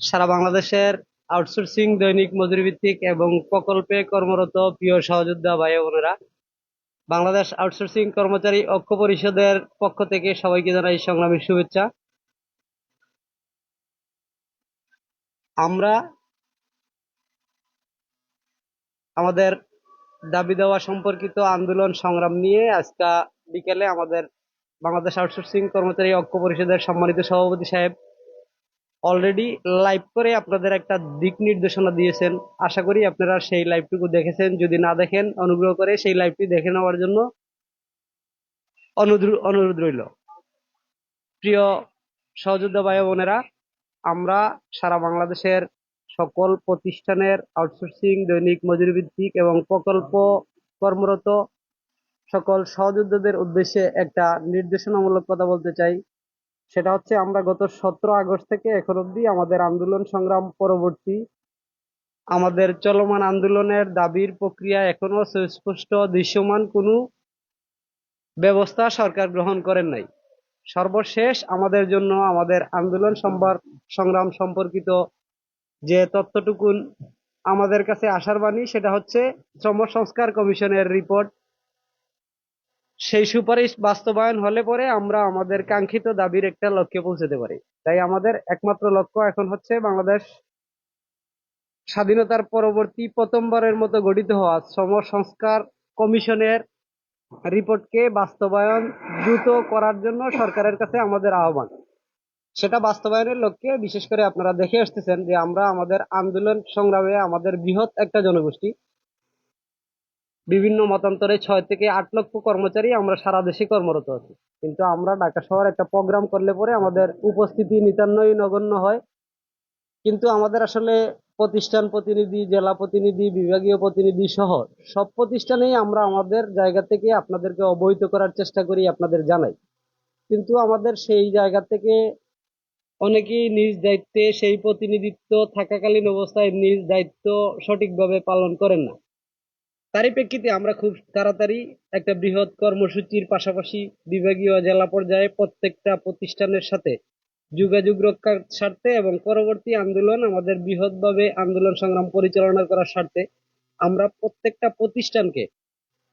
সারা বাংলাদেশের আউটসোর্সিং দৈনিক মজুরিভিত্তিক এবং প্রকল্পে কর্মরত প্রিয় সহযোদ্ধা ভাই বোনেরা, বাংলাদেশ আউটসোর্সিং কর্মচারী ঐক্য পরিষদের পক্ষ থেকে সবাইকে জানাই সংগ্রামী শুভেচ্ছা। আমরা আমাদের দাবি দেওয়া সম্পর্কিত আন্দোলন সংগ্রাম নিয়ে আজকে বিকেলে আমাদের বাংলাদেশ আউটসোর্সিং কর্মচারী ঐক্য পরিষদের সম্মানিত সভাপতি সাহেব অলরেডি লাইভ করে আপনাদের একটা দিক নির্দেশনা দিয়েছেন। আশা করি আপনারা সেই লাইভটুকু দেখেছেন। যদি না দেখেন, অনুগ্রহ করে সেই লাইভটি দেখে নেওয়ার জন্য অনুরোধ রইল। প্রিয় সহযোদ্ধা ভাই বোনেরা, আমরা সারা বাংলাদেশের সকল প্রতিষ্ঠানের আউটসোর্সিং দৈনিক মজুরি ভিত্তিক এবং প্রকল্প কর্মরত সকল সহযোদ্ধাদের উদ্দেশ্যে একটা নির্দেশনামূলক কথা বলতে চাই। সেটা হচ্ছে, আমরা গত সতেরো আগস্ট থেকে এখন অবধি আমাদের আন্দোলন সংগ্রাম পরবর্তী। আমাদের চলমান আন্দোলনের দাবির প্রক্রিয়া এখনও সুস্পষ্ট, দৃশ্যমান, কোনো ব্যবস্থা সরকার গ্রহণ করেন নাই। সর্বশেষ আমাদের জন্য আমাদের আন্দোলন সংগ্রাম সম্পর্কিত যে তথ্যটুকুন আমাদের কাছে আশার বাণী, সেটা হচ্ছে, শ্রম সংস্কার কমিশনের রিপোর্ট সেই সুপারিশ বাস্তবায়ন হলে পরে আমরা আমাদের কাঙ্ক্ষিত দাবির একটা লক্ষ্যে পৌঁছাতে পারি। তাই আমাদের একমাত্র লক্ষ্য এখন হচ্ছে বাংলাদেশ স্বাধীনতার পরবর্তী প্রথমবারের মতো গঠিত হওয়া শ্রম সংস্কার কমিশনের রিপোর্টকে বাস্তবায়ন দ্রুত করার জন্য সরকারের কাছে আমাদের আহ্বান। সেটা বাস্তবায়নের লক্ষ্যে বিশেষ করে আপনারা দেখে আসতেছেন যে আমরা আমাদের আন্দোলন সংগ্রামে আমাদের বৃহৎ একটা জনগোষ্ঠী। বিভিন্ন মতান্তরে ছয় থেকে আট লক্ষ কর্মচারী আমরা সারা দেশে কর্মরত আছি। কিন্তু আমরা ঢাকা শহর একটা প্রোগ্রাম করলে পরে আমাদের উপস্থিতি নিতান্নই নগণ্য হয়। কিন্তু আমাদের আসলে প্রতিষ্ঠান প্রতিনিধি, জেলা প্রতিনিধি, বিভাগীয় প্রতিনিধি সহ সব প্রতিষ্ঠানেই আমরা আমাদের জায়গা থেকে আপনাদেরকে অবহিত করার চেষ্টা করি, আপনাদের জানাই। কিন্তু আমাদের সেই জায়গা থেকে অনেকেই নিজ দায়িত্বে সেই প্রতিনিধিত্ব থাকাকালীন অবস্থায় নিজ দায়িত্ব সঠিকভাবে পালন করেন না। তারই প্রেক্ষিতে আমরা খুব তাড়াতাড়ি একটা বৃহৎ কর্মসূচির পাশাপাশি বিভাগীয় জেলা পর্যায়ে প্রত্যেকটা প্রতিষ্ঠানের সাথে যোগাযোগ রক্ষার স্বার্থে এবং পরবর্তী আন্দোলন আমাদের বৃহৎভাবে আন্দোলন সংগ্রাম পরিচালনা করার স্বার্থে আমরা প্রত্যেকটা প্রতিষ্ঠানকে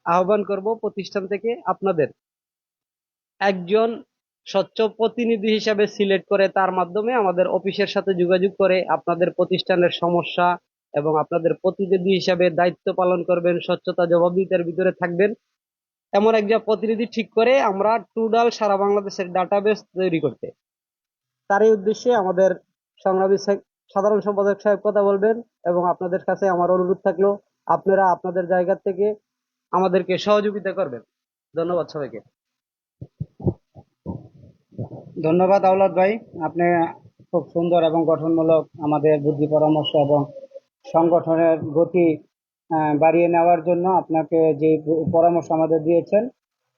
আহ্বান করব, প্রতিষ্ঠান থেকে আপনাদের একজন স্বচ্ছ প্রতিনিধি হিসাবে সিলেক্ট করে তার মাধ্যমে আমাদের অফিসের সাথে যোগাযোগ করে আপনাদের প্রতিষ্ঠানের সমস্যা এবং আপনাদের প্রতিনিধি হিসাবে দায়িত্ব পালন করবেন, স্বচ্ছতা জবাবদিহিতার ভিতরে থাকবেন। এমন একজন প্রতিনিধি ঠিক করে আমরা টুডাল সারা বাংলাদেশের ডাটাবেস তৈরি করতে। তারই উদ্দেশ্যে আমাদের সংগ্রামী সাধারণ সম্পাদক সাহেব কথা বলবেন এবং আপনাদের কাছে আমার অনুরোধ থাকল, আপনারা আপনাদের জায়গা থেকে আমাদেরকে সহযোগিতা করবেন। ধন্যবাদ সবাইকে। ধন্যবাদ আওলাদ ভাই, আপনি খুব সুন্দর এবং গঠনমূলক আমাদের বুদ্ধি পরামর্শ এবং সংগঠনের গতি বাড়িয়ে নেওয়ার জন্য আপনাকে যে পরামর্শ আমাদের দিয়েছেন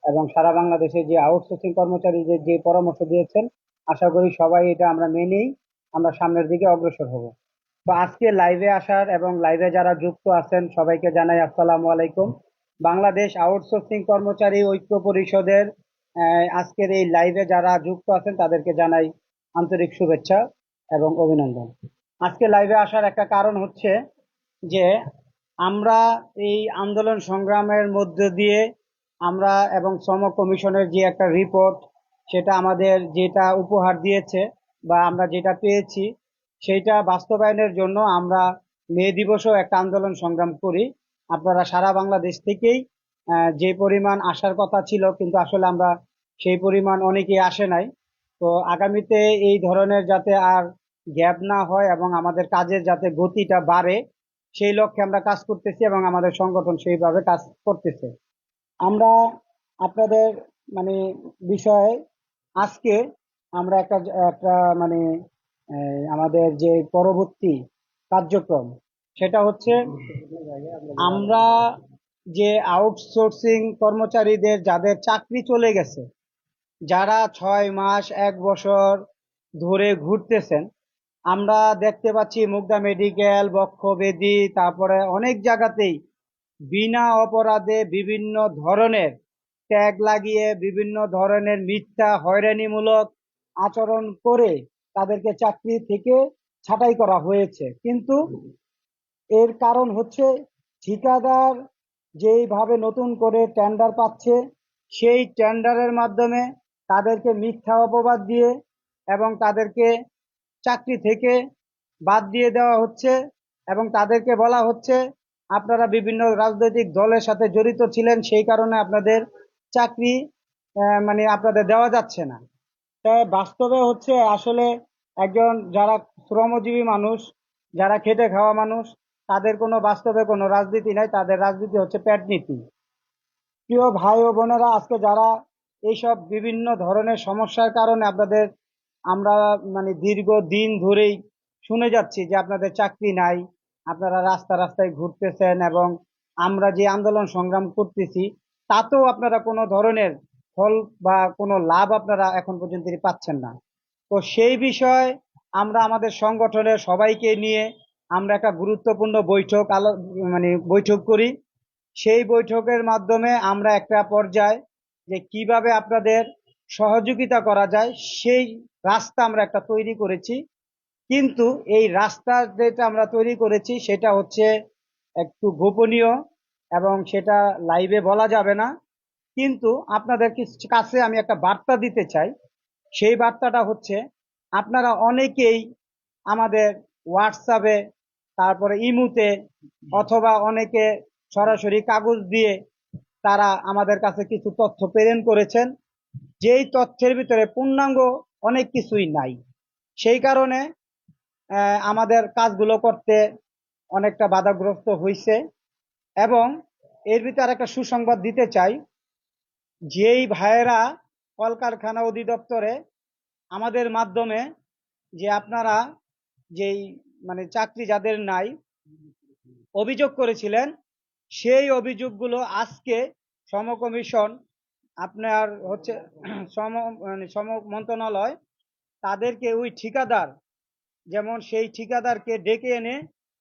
এবং সারা বাংলাদেশে যে আউটসোর্সিং কর্মচারীদের যে পরামর্শ দিয়েছেন, আশা করি সবাই এটা আমরা মেনেই আমরা সামনের দিকে অগ্রসর হব। তো আজকে লাইভে আসার এবং লাইভে যারা যুক্ত আছেন, সবাইকে জানাই আসসালামু আলাইকুম। বাংলাদেশ আউটসোর্সিং কর্মচারী ঐক্য পরিষদের আজকের এই লাইভে যারা যুক্ত আছেন, তাদেরকে জানাই আন্তরিক শুভেচ্ছা এবং অভিনন্দন। আজকে লাইভে আসার একটা কারণ হচ্ছে যে আমরা এই আন্দোলন সংগ্রামের মধ্য দিয়ে আমরা এবং শ্রম কমিশনের যে একটা রিপোর্ট সেটা আমাদের যেটা উপহার দিয়েছে বা আমরা যেটা পেয়েছি, সেইটা বাস্তবায়নের জন্য আমরা মে দিবসেও একটা আন্দোলন সংগ্রাম করি। আপনারা সারা বাংলাদেশ থেকেই যে পরিমাণ আসার কথা ছিল, কিন্তু আসলে আমরা সেই পরিমাণ অনেকেই আসে নাই। তো আগামীতে এই ধরনের যাতে আর গ্যাপ না হয় এবং আমাদের কাজের যাতে গতিটা বাড়ে, সেই লক্ষ্যে আমরা কাজ করতেছি এবং আমাদের সংগঠন সেইভাবে কাজ করতেছে। আমরা আপনাদের মানে বিষয়ে আজকে আমরা একটা একটা মানে আমাদের যে পরবর্তী কার্যক্রম, সেটা হচ্ছে আমরা যে আউটসোর্সিং কর্মচারীদের যাদের চাকরি চলে গেছে, যারা ছয় মাস, এক বছর ধরে ঘুরতেছেন আমরা দেখতে পাচ্ছি মুগদা মেডিকেল বক্ষবেদী তারপরে অনেক জায়গাতেই বিনা অপরাধে বিভিন্ন ধরনের ট্যাগ লাগিয়ে বিভিন্ন ধরনের মিথ্যা হয়রানিমূলক আচরণ করে তাদেরকে চাকরি থেকে ছাঁটাই করা হয়েছে। কিন্তু এর কারণ হচ্ছে ঠিকাদার যেইভাবে নতুন করে টেন্ডার পাচ্ছে, সেই টেন্ডারের মাধ্যমে তাদেরকে মিথ্যা অপবাদ দিয়ে এবং তাদেরকে চাকরি থেকে বাদ দিয়ে দেওয়া হচ্ছে এবং তাদেরকে বলা হচ্ছে, আপনারা বিভিন্ন রাজনৈতিক দলের সাথে জড়িত ছিলেন, সেই কারণে আপনাদের চাকরি মানে আপনাদের দেওয়া যাচ্ছে না। তাই বাস্তবে হচ্ছে আসলে একজন যারা শ্রমজীবী মানুষ, যারা খেটে খাওয়া মানুষ, তাদের কোনো বাস্তবে কোনো রাজনীতি নাই, তাদের রাজনীতি হচ্ছে পেট নীতি। প্রিয় ভাই ও বোনেরা, আজকে যারা এইসব বিভিন্ন ধরনের সমস্যার কারণে আপনাদের আমরা মানে দীর্ঘ দিন ধরেই শুনে যাচ্ছি যে আপনাদের চাকরি নাই, আপনারা রাস্তা রাস্তায় ঘুরতেছেন এবং আমরা যে আন্দোলন সংগ্রাম করতেছি, তাতেও আপনারা কোনো ধরনের ফল বা কোনো লাভ আপনারা এখন পর্যন্ত পাচ্ছেন না। তো সেই বিষয়ে আমরা আমাদের সংগঠনের সবাইকে নিয়ে আমরা একটা গুরুত্বপূর্ণ বৈঠক আলো মানে বৈঠক করি। সেই বৈঠকের মাধ্যমে আমরা একটা পর্যায়ে যে কীভাবে আপনাদের সহযোগিতা করা যায়, সেই রাস্তা আমরা একটা তৈরি করেছি। কিন্তু এই রাস্তা যেটা আমরা তৈরি করেছি, সেটা হচ্ছে একটু গোপনীয় এবং সেটা লাইভে বলা যাবে না। কিন্তু আপনাদের কাছে আমি একটা বার্তা দিতে চাই। সেই বার্তাটা হচ্ছে, আপনারা অনেকেই আমাদের হোয়াটসঅ্যাপে তারপরে ইমুতে অথবা অনেকে সরাসরি কাগজ দিয়ে তারা আমাদের কাছে কিছু তথ্য প্রেরণ করেছেন। যেই তথ্যের ভিতরে পূর্ণাঙ্গ অনেক কিছুই নাই। সেই কারণে আমাদের কাজগুলো করতে অনেকটা বাধাগ্রস্ত হয়েছে এবং এর ভিতরে একটা সুসংবাদ দিতে চাই। যেই ভাইয়েরা কলকারখানা অধিদপ্তরে আমাদের মাধ্যমে যে আপনারা যেই মানে চাকরি যাদের নাই অভিযোগ করেছিলেন, সেই অভিযোগগুলো আজকে সম কমিশন আপনার হচ্ছে সম মানে সম মন্ত্রণালয় তাদেরকে ওই ঠিকাদার, যেমন সেই ঠিকাদারকে ডেকে এনে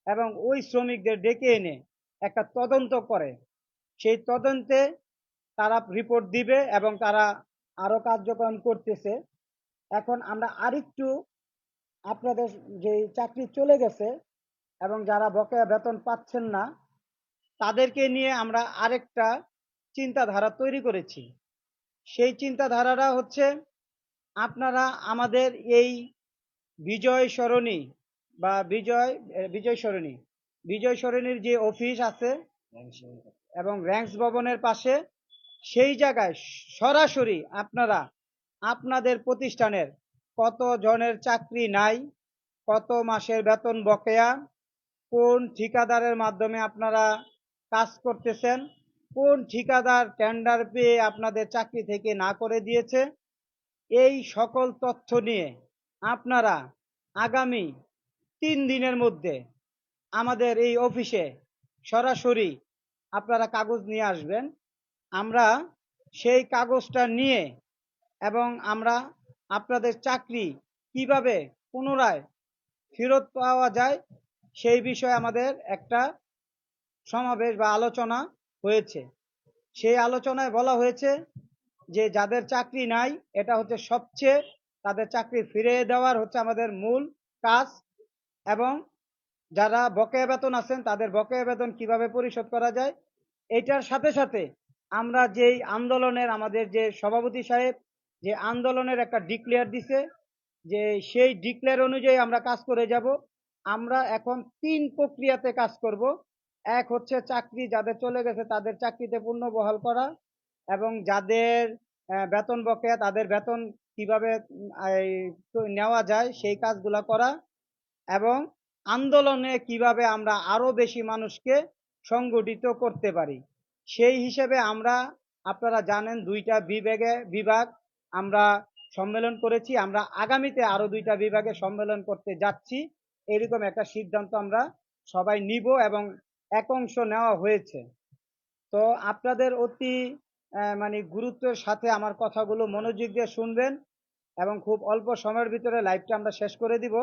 এবং ওই শ্রমিকদের ডেকে এনে একটা তদন্ত করে। সেই তদন্তে তারা রিপোর্ট দিবে এবং তারা আরও কার্যক্রম করতেছে। এখন আমরা আরেকটু আপনাদের যে চাকরি চলে গেছে এবং যারা বকেয়া বেতন পাচ্ছেন না, তাদেরকে নিয়ে আমরা আরেকটা চিন্তাধারা তৈরি করেছি। সেই চিন্তাধারাটা হচ্ছে আপনারা আমাদের এই বিজয় সরণি বা বিজয় বিজয় সরণি, বিজয় সরণির যে অফিস আছে এবং র্যাঙ্কস ভবনের পাশে, সেই জায়গায় সরাসরি আপনারা আপনাদের প্রতিষ্ঠানের কত জনের চাকরি নাই, কত মাসের বেতন বকেয়া, কোন ঠিকাদারের মাধ্যমে আপনারা কাজ করতেছেন কোন ঠিকাদার টেন্ডার পেয়ে আপনাদের চাকরি থেকে না করে দিয়েছে? এই সকল তথ্য নিয়ে আপনারা আগামী তিন দিনের মধ্যে আমাদের এই অফিসে সরাসরি আপনারা কাগজ নিয়ে আসবেন। আমরা সেই কাগজটা নিয়ে এবং আমরা আপনাদের চাকরি কীভাবে পুনরায় ফেরত পাওয়া যায় সেই বিষয়ে আমাদের একটা সমাবেশ বা আলোচনা হয়েছে। সেই আলোচনায় বলা হয়েছে যে, যাদের চাকরি নাই, এটা হচ্ছে সবচেয়ে তাদের চাকরি ফিরিয়ে দেওয়ার হচ্ছে আমাদের মূল কাজ এবং যারা বকেয়া বেতন আছেন, তাদের বকেয়া বেতন কীভাবে পরিশোধ করা যায়? এটার সাথে সাথে আমরা যেই আন্দোলনের আমাদের যে সভাপতি সাহেব, যে আন্দোলনের একটা ডিক্লেয়ার দিছে যে, সেই ডিক্লেয়ার অনুযায়ী আমরা কাজ করে যাব। আমরা এখন তিন প্রক্রিয়াতে কাজ করব। এক হচ্ছে চাকরি, যাদের চলে গেছে তাদের চাকরিতে পূর্ণ বহাল করা এবং যাদের বেতন বকেয়া তাদের বেতন কীভাবে নেওয়া যায় সেই কাজগুলা করা এবং আন্দোলনে কীভাবে আমরা আরও বেশি মানুষকে সংগঠিত করতে পারি। সেই হিসেবে আমরা, আপনারা জানেন দুইটা বিভাগে বিভাগ আমরা সম্মেলন করেছি। আমরা আগামীতে আরও দুইটা বিভাগে সম্মেলন করতে যাচ্ছি। এরকম একটা সিদ্ধান্ত আমরা সবাই নিব এবং এক অংশ নেওয়া হয়েছে। তো আপনাদের অতি মানে গুরুত্বের সাথে আমার কথাগুলো মনোযোগ দিয়ে শুনবেন এবং খুব অল্প সময়ের ভিতরে লাইভটা আমরা শেষ করে দিব।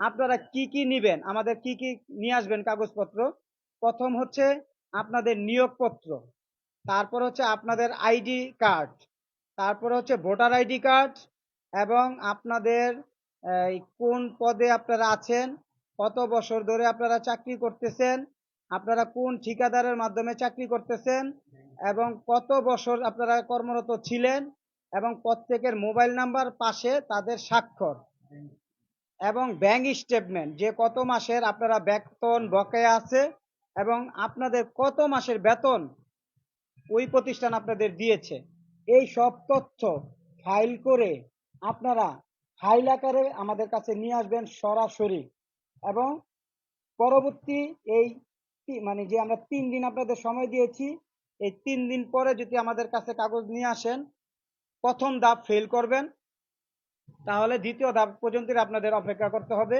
আপনারা কি কি নিবেন? আমাদের কি কি নিয়ে আসবেন কাগজপত্র? প্রথম হচ্ছে আপনাদের নিয়োগপত্র, তারপর হচ্ছে আপনাদের আইডি কার্ড, তারপর হচ্ছে ভোটার আইডি কার্ড এবং আপনাদের কোন পদে আপনারা আছেন, কত বছর ধরে আপনারা চাকরি করতেছেন আপনারা কোন ঠিকাদারের মাধ্যমে চাকরি করতেছেন এবং কত বছর আপনারা কর্মরত ছিলেন এবং প্রত্যেকের মোবাইল নাম্বার পাশে তাদের স্বাক্ষর এবং ব্যাংক স্টেটমেন্ট, যে কত মাসের আপনারা বেতন বকেয়া আছে এবং আপনাদের কত মাসের বেতন ওই প্রতিষ্ঠান আপনাদের দিয়েছে। এই সব তথ্য ফাইল করে আপনারা ফাইল আকারে আমাদের কাছে নিয়ে আসবেন সরাসরি এবং পরবর্তী এই মানে যে আমরা তিন দিন আপনাদের সময় দিয়েছি, এই তিন দিন পরে যদি আমাদের কাছে কাগজ নিয়ে আসেন, প্রথম ধাপ ফেল করবেন, তাহলে দ্বিতীয় ধাপ পর্যন্ত আপনাদের অপেক্ষা করতে হবে।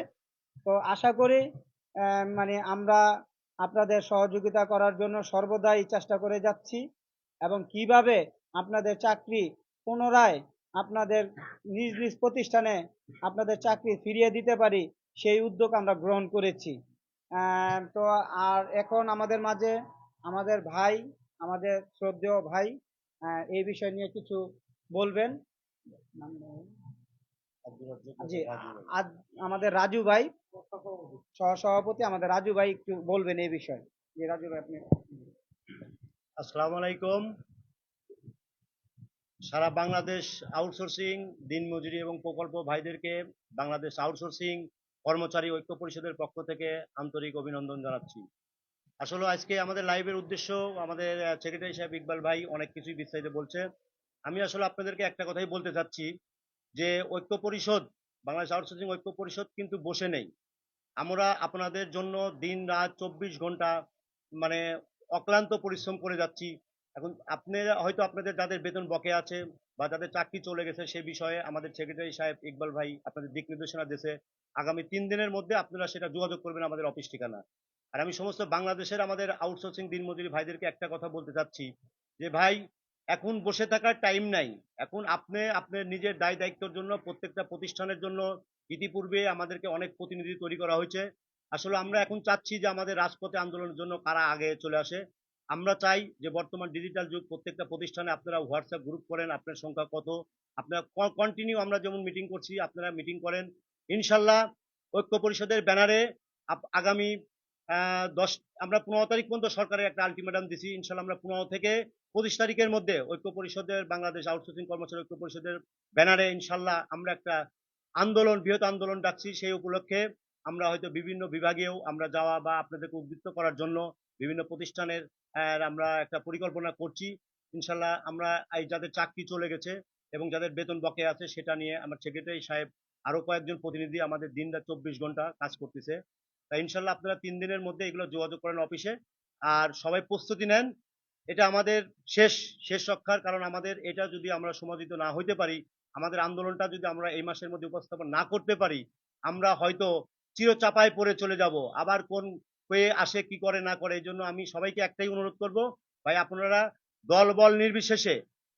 তো আশা করি মানে আমরা আপনাদের সহযোগিতা করার জন্য সর্বদাই চেষ্টা করে যাচ্ছি এবং কীভাবে আপনাদের চাকরি পুনরায় আপনাদের নিজ নিজ প্রতিষ্ঠানে আপনাদের চাকরি ফিরিয়ে দিতে পারি, সেই উদ্যোগ আমরা গ্রহণ করেছি। তো আর এখন আমাদের মাঝে আমাদের ভাই, আমাদের শ্রদ্ধেয় ভাই এই বিষয় নিয়ে কিছু বলবেন? আমাদের রাজু ভাই, সহসভাপতি আমাদের রাজু ভাই একটু বলবেন এই বিষয়ে। জি, রাজু ভাই, আপনি আসসালামু আলাইকুম। সারা বাংলাদেশ আউটসোর্সিং, দিনমজুরি এবং প্রকল্প ভাইদেরকে বাংলাদেশ আউটসোর্সিং কর্মচারী ঐক্য পরিষদের পক্ষ থেকে আন্তরিক অভিনন্দন জানাচ্ছি। আসলে আজকে আমাদের লাইভের উদ্দেশ্য, আমাদের সেক্রেটারি সাহেব ইকবাল ভাই অনেক কিছুই বিস্তারিত বলছে। আমি আসলে আপনাদেরকে একটা কথাই বলতে চাচ্ছি যে, ঐক্য পরিষদ, বাংলাদেশ আউটসোর্সিং ঐক্য পরিষদ কিন্তু বসে নেই। আমরা আপনাদের জন্য দিন রাত চব্বিশ ঘণ্টা মানে অক্লান্ত পরিশ্রম করে যাচ্ছি। এখন আপনারা হয়তো আপনাদের যাদের বেতন বকে আছে বা যাদের চাকরি চলে গেছে সে বিষয়ে আমাদের সেক্রেটারি সাহেব ইকবাল ভাই আপনাদের দিক নির্দেশনা দিয়েছে। আগামী তিন দিনের মধ্যে আপনারা সেটা যোগাযোগ করবেন আমাদের অফিস ঠিকানা। আর আমি সমস্ত বাংলাদেশের আমাদের আউটসোর্সিং দিনমজুরি ভাইদেরকে একটা কথা বলতে চাচ্ছি যে, ভাই, এখন বসে থাকার টাইম নাই। এখন আপনি আপনার নিজের দায় দায়িত্বর জন্য প্রত্যেকটা প্রতিষ্ঠানের জন্য ইতিপূর্বে আমাদেরকে অনেক প্রতিনিধি তৈরি করা হয়েছে। আসলে আমরা এখন চাচ্ছি যে আমাদের রাজপথে আন্দোলনের জন্য কারা আগে চলে আসে। আমরা চাই যে, বর্তমান ডিজিটাল যুগ প্রত্যেকটা প্রতিষ্ঠানে আপনারা হোয়াটসঅ্যাপ গ্রুপ করেন, আপনার সংখ্যা কত। আপনারা কন্টিনিউ আমরা যেমন মিটিং করছি, আপনারা মিটিং করেন। ইনশাল্লাহ ঐক্য পরিষদের ব্যানারে আগামী দশ, আমরা পনেরো তারিখ পর্যন্ত সরকারের একটা আলটিমেটাম দিছি। ইনশাল্লাহ আমরা পনেরো থেকে পঁচিশ তারিখের মধ্যে ঐক্য পরিষদের বাংলাদেশ আউটসোর্সিং কর্মচারী ঐক্য পরিষদের ব্যানারে ইনশাল্লাহ আমরা একটা আন্দোলন, বৃহৎ আন্দোলন ডাকছি। সেই উপলক্ষে আমরা হয়তো বিভিন্ন বিভাগেও আমরা যাওয়া বা আপনাদেরকে উদ্বৃত্ত করার জন্য বিভিন্ন প্রতিষ্ঠানের আমরা একটা পরিকল্পনা করছি। ইনশাল্লাহ আমরা এই যাদের চাকরি চলে গেছে এবং যাদের বেতন বকে আছে সেটা নিয়ে আমার সেক্রেটারি সাহেব আরও কয়েকজন প্রতিনিধি আমাদের দিন রাত চব্বিশ ঘণ্টা কাজ করতেছে। তাই ইনশাল্লাহ আপনারা তিন দিনের মধ্যে এগুলো যোগাযোগ করেন অফিসে। আর সবাই প্রস্তুতি নেন। এটা আমাদের শেষ শেষ রক্ষার কারণ আমাদের এটা যদি আমরা সমাদিত না হইতে পারি, আমাদের আন্দোলনটা যদি আমরা এই মাসের মধ্যে উপস্থাপন না করতে পারি, আমরা হয়তো চিরচাপায় পড়ে চলে যাব। আবার কোন হয়ে আসে, কি করে, না করে, এই জন্য আমি সবাইকে একটাই অনুরোধ করব, ভাই আপনারা দলবল নির্বিশেষে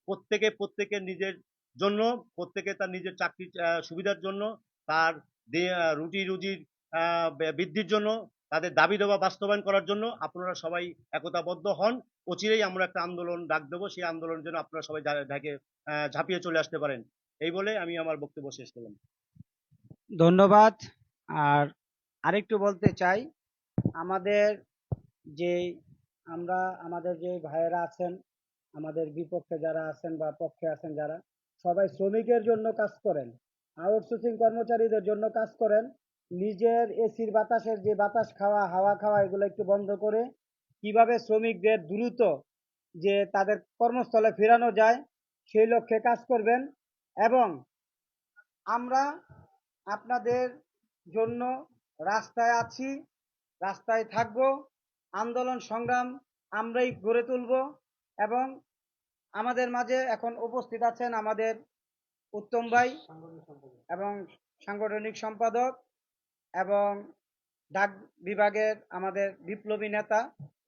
প্রত্যেকে প্রত্যেকের নিজের জন্য, প্রত্যেকে তার নিজের চাকরি সুবিধার জন্য, তার রুটি রুজির বৃদ্ধির জন্য, তাদের দাবি দেওয়া বাস্তবায়ন করার জন্য আপনারা সবাই একতাবদ্ধ হন। অচিরেই আমরা একটা আন্দোলন ডাক দেবো, সেই আন্দোলনের জন্য আপনারা সবাই ঢাকে ঝাঁপিয়ে চলে আসতে পারেন। এই বলে আমি আমার বক্তব্য শেষ করলাম। ধন্যবাদ। আর আরেকটু বলতে চাই, আমাদের যে, আমরা, আমাদের যে ভাইয়েরা আছেন, আমাদের বিপক্ষে যারা আছেন বা পক্ষে আছেন যারা সবাই শ্রমিকের জন্য কাজ করেন। আউটসোর্সিং কর্মচারীদের জন্য কাজ করেন। নিজের এসির বাতাসের যে বাতাস খাওয়া, হাওয়া খাওয়া, এগুলো একটু বন্ধ করে কীভাবে শ্রমিকদের দ্রুত যে তাদের কর্মস্থলে ফেরানো যায়, সেই লক্ষ্যে কাজ করবেন এবং আমরা আপনাদের জন্য রাস্তায় আছি, রাস্তায় থাকব। আন্দোলন সংগ্রাম আমরাই গড়ে তুলব এবং আমাদের মাঝে এখন উপস্থিত আছেন আমাদের উত্তম ভাই এবং সাংগঠনিক সম্পাদক এবং ডাক বিভাগের আমাদের বিপ্লবী নেতা,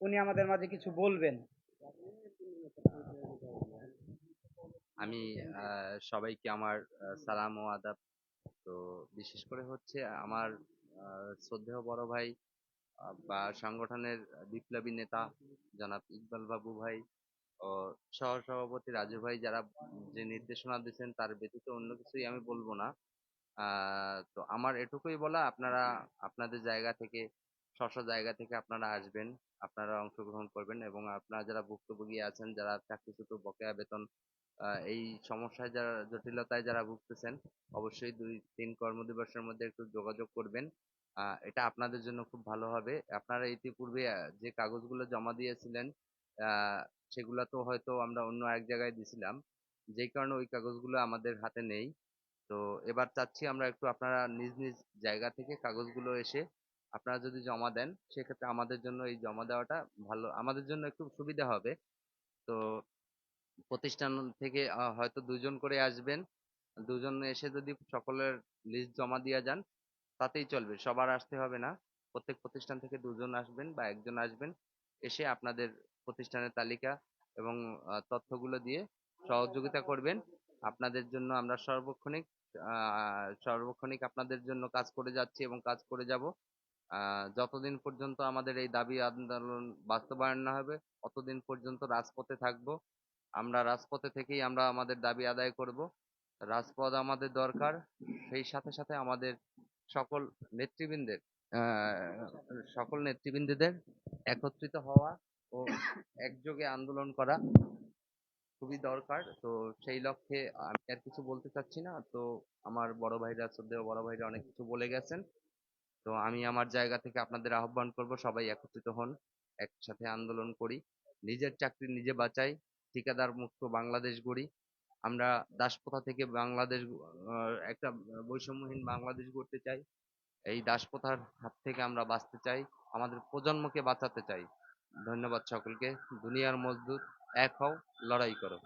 উনি আমাদের মাঝে কিছু বলবেন। আমি সবাইকে আমার সালাম ও আদাব। তো বিশেষ করে হচ্ছে আমার শ্রদ্ধেয় বড় ভাই বা সংগঠনের বিপ্লবী নেতা জনাব ইকবাল বাবু ভাই ও সহ সভাপতি রাজু ভাই যারা যে নির্দেশনা দিচ্ছেন তার ব্যতীত অন্য কিছুই আমি বলব না। তো আমার এটুকুই বলা, আপনারা আপনাদের জায়গা থেকে স্ব জায়গা থেকে আপনারা আসবেন, আপনারা অংশগ্রহণ করবেন এবং আপনারা যারা ভুক্তভোগী আছেন, যারা চাকরিচ্যুত, বকেয়া বেতন এই সমস্যায় যারা, জটিলতায় যারা ভুগতেছেন, অবশ্যই দুই, তিন কর্মদিবসের মধ্যে একটু যোগাযোগ করবেন। এটা আপনাদের জন্য খুব ভালো হবে। আপনারা ইতিপূর্বে যে কাগজগুলো জমা দিয়েছিলেন সেগুলো তো হয়তো আমরা অন্য এক জায়গায় দিছিলাম। যেই কারণে ওই কাগজগুলো আমাদের হাতে নেই। তো এবার চাচ্ছি আমরা একটু আপনারা নিজ নিজ জায়গা থেকে কাগজগুলো এসে আপনারা যদি জমা দেন, সেক্ষেত্রে আমাদের জন্য এই জমা দেওয়াটা ভালো, আমাদের জন্য একটু সুবিধা হবে। তো প্রতিষ্ঠান থেকে হয়তো দুজন করে আসবেন। দুজন এসে যদি সকলের লিস্ট জমা দিয়ে যান, তাতেই চলবে, সবার আসতে হবে না। প্রত্যেক প্রতিষ্ঠান থেকে দুজন আসবেন বা একজন আসবেন, এসে আপনাদের প্রতিষ্ঠানের তালিকা এবং তথ্যগুলো দিয়ে সহযোগিতা করবেন। আপনাদের জন্য আমরা সর্বক্ষণিক সর্বক্ষণিক আপনাদের জন্য কাজ করে যাচ্ছি এবং কাজ করে যাব। যতদিন পর্যন্ত আমাদের এই দাবি আন্দোলন বাস্তবায়ন না হবে ততদিন পর্যন্ত রাজপথে থাকব। আমরা রাজপথে থেকেই আমরা আমাদের দাবি আদায় করব। রাজপথ আমাদের দরকার, সেই সাথে সাথে আমাদের সকল নেতৃবৃন্দের সকল নেতৃবৃন্দদের একত্রিত হওয়া ও একযোগে আন্দোলন করা খুবই দরকার। তো সেই লক্ষ্যে আমি আর কিছু বলতে চাচ্ছি না। তো আমার বড় ভাইরা, শ্রদ্ধেয় বড় ভাইরা অনেক কিছু বলে গেছেন। তো আমি আমার জায়গা থেকে আপনাদের আহ্বান করব, সবাই একত্রিত হন, একসাথে আন্দোলন করি। নিজের চাকরি নিজে বাঁচাই, ঠিকাদার মুক্ত বাংলাদেশ গড়ি। আমরা দাসপ্রথা থেকে বাংলাদেশ একটা বৈষম্যহীন বাংলাদেশ গড়তে চাই। এই দাসপ্রথার হাত থেকে আমরা বাঁচতে চাই। আমাদের প্রজন্মকে বাঁচাতে চাই। ধন্যবাদ সকলকে। দুনিয়ার মজদুর এক হও লড়াই করো।